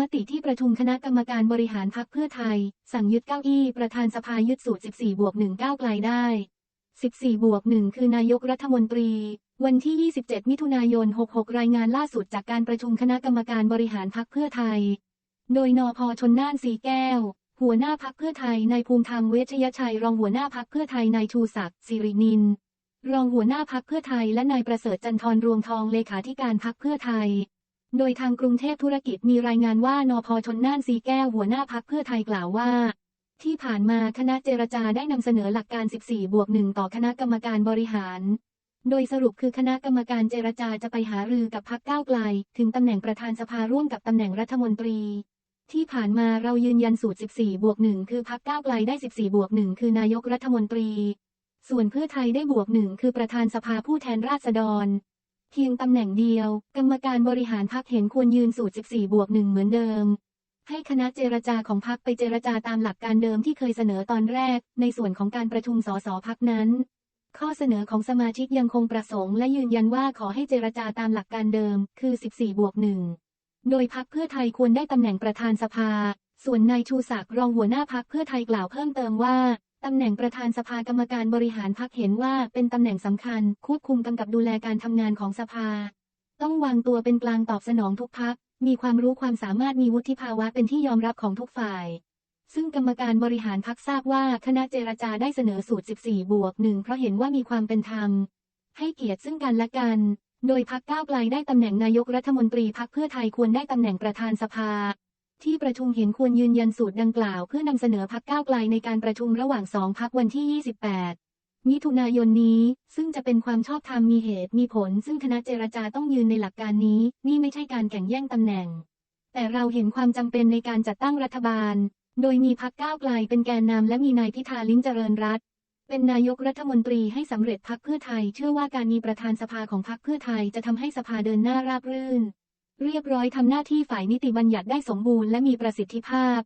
มติที่ประชุมคณะกรรมการบริหารพรรคเพื่อไทย สั่งยึดเก้าอี้ประธานสภายึดสูตร 14 บวก 1 ก้าวไกลได้ 14 บวก 1 คือนายกรัฐมนตรี วันที่ 27 มิถุนายน 66 รายงานล่าสุดจากการประชุมคณะกรรมการบริหารพรรคเพื่อไทย โดยนพชนน่านสีแก้ว หัวหน้าพักเพื่อไทยนายภูมิธรรมเวชยชัย รองหัวหน้าพักเพื่อไทยนายชูศักดิ์สิรินิน รองหัวหน้าพักเพื่อไทยและนายประเสริฐจันทร์รวงทองเลขาธิการพักเพื่อไทย โดยทางกรุงเทพธุรกิจมีรายงานว่านพชนน่านสีแก้วหัวหน้าพักเพื่อไทยกล่าวว่า ที่ผ่านมาคณะเจรจาได้นำเสนอหลักการ 14 บวก 1 ต่อคณะกรรมการบริหาร โดยสรุปคือคณะกรรมการเจรจาจะไปหารือกับพักก้าวไกล ถึงตำแหน่งประธานสภาร่วมกับตำแหน่งรัฐมนตรี ที่ผ่านมาเรายืนยันสูตร 14 บวก 1 คือพักก้าวไกลได้ 14 บวก 1 คือนายกรัฐมนตรี ส่วนเพื่อไทยได้บวก 1 คือประธานสภาผู้แทนราษฎร เพียงตำแหน่งเดียว กรรมการบริหารพักเห็นควรยืนสูตร 14 บวก1เหมือนเดิม ให้คณะเจรจาของพักไปเจรจาตามหลักการเดิมที่เคยเสนอตอนแรก ในส่วนของการประชุมสสพักนั้น ข้อเสนอของสมาชิกยังคงประสงค์และยืนยันว่าขอให้เจรจาตามหลักการเดิม คือ 14 บวก1โดยพักเพื่อไทยควรได้ตำแหน่งประธานสภา ส่วนนายชูศักดิ์รองหัวหน้าพักเพื่อไทยกล่าวเพิ่มเติมว่า ตำแหน่งประธานสภากรรมการบริหารพักเห็นว่าเป็นตำแหน่งสำคัญ ควบคุมกำกับดูแลการทำงานของสภา ต้องวางตัวเป็นกลางตอบสนองทุกพักมีความรู้ความสามารถมีวุฒิภาวะเป็นที่ยอมรับของทุกฝ่าย ซึ่งกรรมการบริหารพักทราบว่าคณะเจรจาได้เสนอสูตร 14 บวกหนึ่งเพราะเห็นว่ามีความเป็นธรรม ให้เกียรติซึ่งกันและกัน โดยพักก้าวไกลได้ตำแหน่งนายกรัฐมนตรีพักเพื่อไทยควรได้ตำแหน่งประธานสภา ที่ประชุมเห็นควรยืนยันสูตรดังกล่าวเพื่อนำเสนอพักก้าวไกลในการประชุมระหว่างสองพักวันที่ 28 มิถุนายนนี้ ซึ่งจะเป็นความชอบธรรมมีเหตุมีผล ซึ่งคณะเจรจาต้องยืนในหลักการนี้ นี่ไม่ใช่การแข่งแย่งตำแหน่ง แต่เราเห็นความจำเป็นในการจัดตั้งรัฐบาล โดยมีพักก้าวไกลเป็นแกนนำและมีนายพิธาลิ้มเจริญรัตน์เป็นนายกรัฐมนตรีให้สำเร็จพักเพื่อไทย เชื่อว่าการมีประธานสภาของพักเพื่อไทยจะทำให้สภาเดินหน้าราบรื่น รียบร้อยทำหน้าที่ฝ่ายนิติบัญญัติได้สมบูรณ์และมีประสิทธิภาพ